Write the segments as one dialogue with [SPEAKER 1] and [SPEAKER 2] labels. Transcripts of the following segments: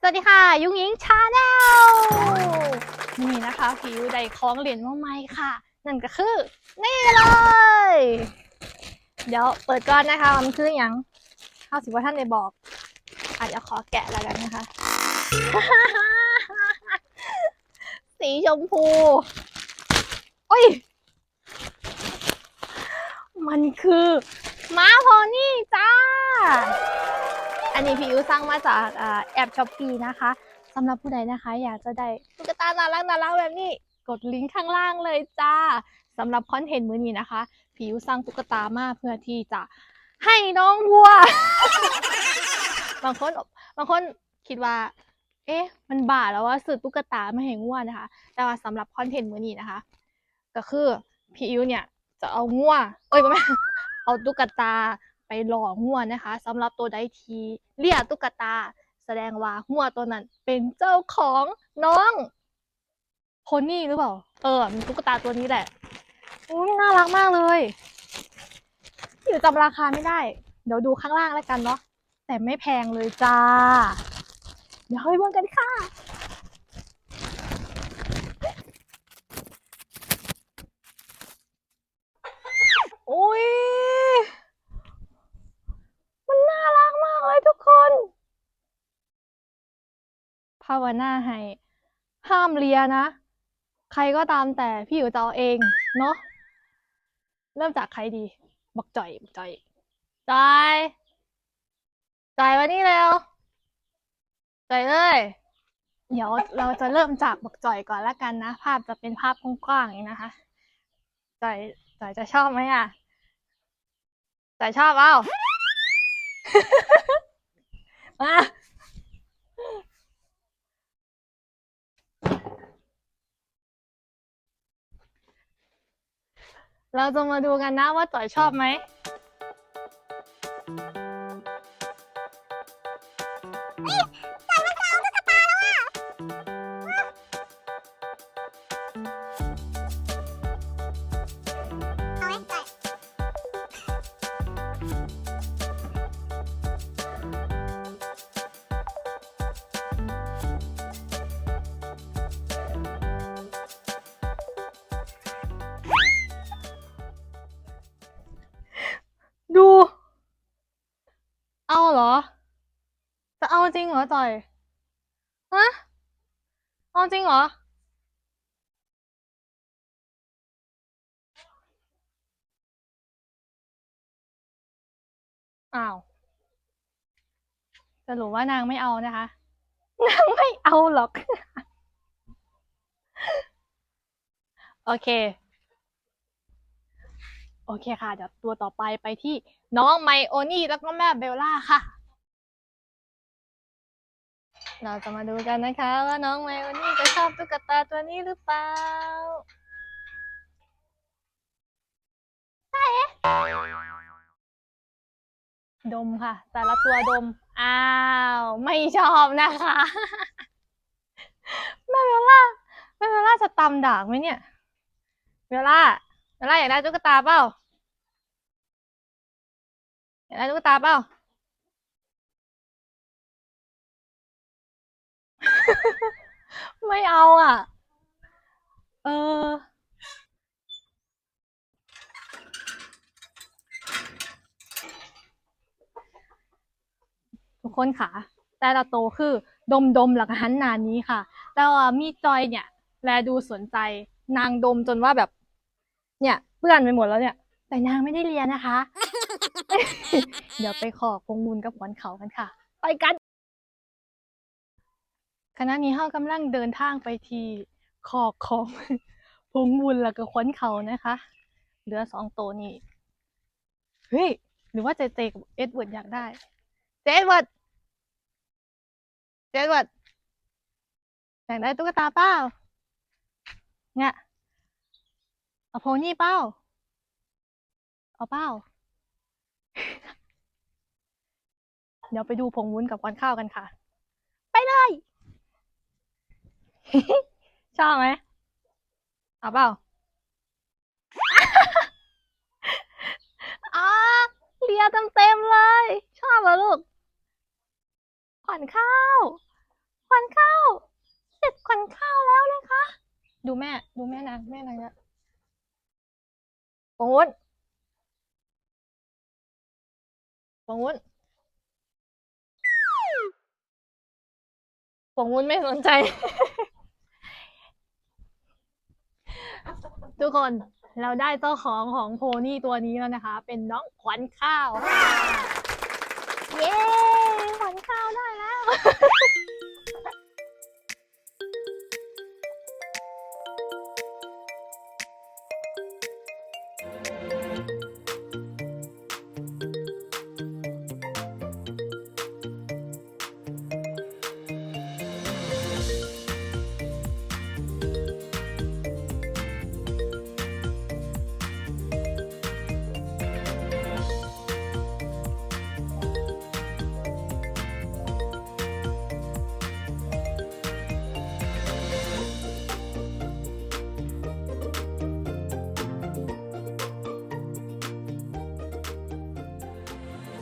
[SPEAKER 1] สวัสดีค่ะ ยุ้งยิงชาแนลนี่นะคะผิวได้คล้องเหรียญมาใหม่ค่ะ นั่นก็คือ นี่เลย เดี๋ยวเปิดก่อนนะคะมันคืออย่างข้าวสิว่าท่านได้บอกอาจจะขอแกะแล้วกันนะคะ สีชมพูโอ้ย มันคือม้าโพนี่จ้า อันนี้พี่อิวสั่งมาจากแอปช้อปปีนะคะสำหรับผู้ใดนะคะ อยากจะได้ตุ๊กตาน่ารักน่ารักแบบนี้กดลิงก์ข้างล่างเลยจ้าสำหรับคอนเทนต์มื้อนี้นะคะ พี่อิวสั่งตุ๊กตามาเพื่อที่จะให้น้องวัว บางคนบางคนคิดว่า เอ๊ะ มันบาแล้วว่าซื้อตุ๊กตามาให้งัวนะคะ แต่ว่าสำหรับคอนเทนต์มื้อนี้นะคะ ก็คือพี่อิวเนี่ยจะเอางัวเอ้ยไม่เอาตุ๊กตา ไปหล่องัวนะคะสำหรับตัวใดทีเรียกตุ๊กตา แสดงว่างัวตัวนั้นเป็นเจ้าของน้องโพนี่หรือเปล่า เออมีตุ๊กตาตัวนี้แหละอุ้ยน่ารักมากเลยอยู่จำราคาไม่ได้ เดี๋ยวดูข้างล่างแล้วกันเนาะแต่ไม่แพงเลยจ้า เดี๋ยวไปเบิ่งกันค่ะ โอ้ย มันน่ารักมากเลยทุกคน ภาวนาให้ ห้ามเลียนะ ใครก็ตามแต่พี่อยู่จะเอาเอง เนาะเริ่มจากใครดี บักจ่อยบักจ่อยจ่ายจ่ายมานี่เร็วจ่ายเลยเดี๋ยวเราจะเริ่มจากบักจ่อยก่อนละกันนะ ภาพจะเป็นภาพกว้างๆอย่างนะคะจ่อยจ่อยจะชอบไหมอะจ่อยชอบเปล่ามา เราจะมาดูกันนะว่าจอยชอบไหม
[SPEAKER 2] จะ
[SPEAKER 1] เอาจริงเหรอจ่อยฮะเอาจริงเหรอ อ้าวสรุปว่านางไม่เอานะคะ นางไม่เอาหรอก โอเค โอเคค่ะ เดี๋ยวตัวต่อไปไปที่น้องไมโอนี่แล้วก็แม่เบลล่าค่ะ เราจะมาดูกันนะคะว่าน้องไมโอนี่จะชอบตุ๊กตาตัวนี้หรือเปล่าใช่ดมค่ะ แต่ละตัวดม อ้าว ไม่ชอบนะคะแม่เบลล่าแม่เบลล่าจะตำด่างไหมเนี่ยเบลล่าเบลล่าอยากได้ตุ๊กตาเปล่าอยากได้ตุ๊กตาเปล่า ไม่เอาอะ เออ ทุกคนค่ะ แต่ละโตคือดมดมหลักหันนานี้ค่ะ แต่ว่ามีจอยเนี่ย แลดูสนใจ นางดมจนว่าแบบ เนี่ยเปื้อนไปหมดแล้วเนี่ย แต่นางไม่ได้เรียนนะคะ เดี๋ยวไปขอคงมูลกับขวัญเขากันค่ะ ไปกัน คณะนี้เฮากำลังเดินทางไปที่ขอกของพงบุญแล้วก็ขวัญเขานะคะเหลือสองตัวนี้เฮ้ยหรือว่าเจเจกับเอ็ดเวิร์ดอยากได้ เจเอ็ดเวิร์ดเจเอ็ดเวิร์ดอยากได้ตุ๊กตาเปล่าเนี่ยเอาโพนี่เปล่าเอาเปล่าเดี๋ยวไปดูผงวุ้นกับควันข้าวกันค่ะ ไปเลย ชอบไหมเอาเปล่าอ่าเลียเต็มเลย ชอบเหรอลูก ขวัญข้าวขวัญข้าวเสร็จขวัญข้าวแล้วนะคะ ดูแม่ ดูแม่นางแม่นางเนี่ยปงวุ้นปงวุ้นปงวุ้นไม่สนใจ ทุกคนเราได้เจ้าของของโพนี่ตัวนี้แล้วนะคะ เป็นน้องขวัญข้าวค่ะเย้ ขวัญข้าวได้แล้ว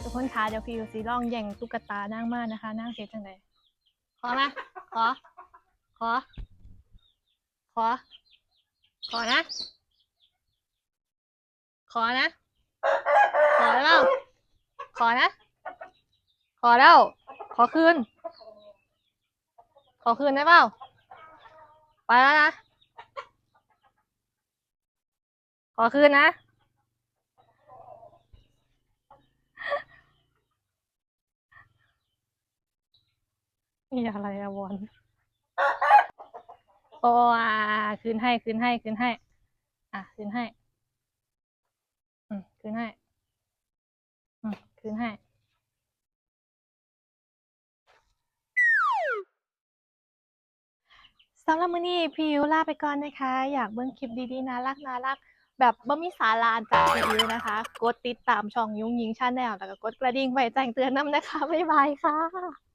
[SPEAKER 1] ทุกคนคะเดี๋ยวพี่ยูซีลองแย่งตุ๊กตานั่งมากนะคะ นั่งเสียจังไดขอมาขอ ขอ ขอ ขอนะ ขอนะ ขอแล้ว ขอนะ ขอแล้ว ขอคืน ขอคืนได้เปล่า ไปแล้วนะ ขอคืนนะ นี่อะไรอะวอนโอ้อ่าคืนให้คืนให้คืนให้ อะคืนให้ อืมคืนให้ อืมคืนให้ สำหรับมื้อนี้พี่ยูลาไปก่อนนะคะ อยากเบิ่งคลิปดีๆน่ารักน่ารักแบบบ่มีสาระจากพี่ยูนะคะ กดติดตามช่องยุ้งยิงชาแนลแล้วก็กดกระดิ่งไว้แจ้งเตือนน้ำนะคะ บ๊ายบายค่ะ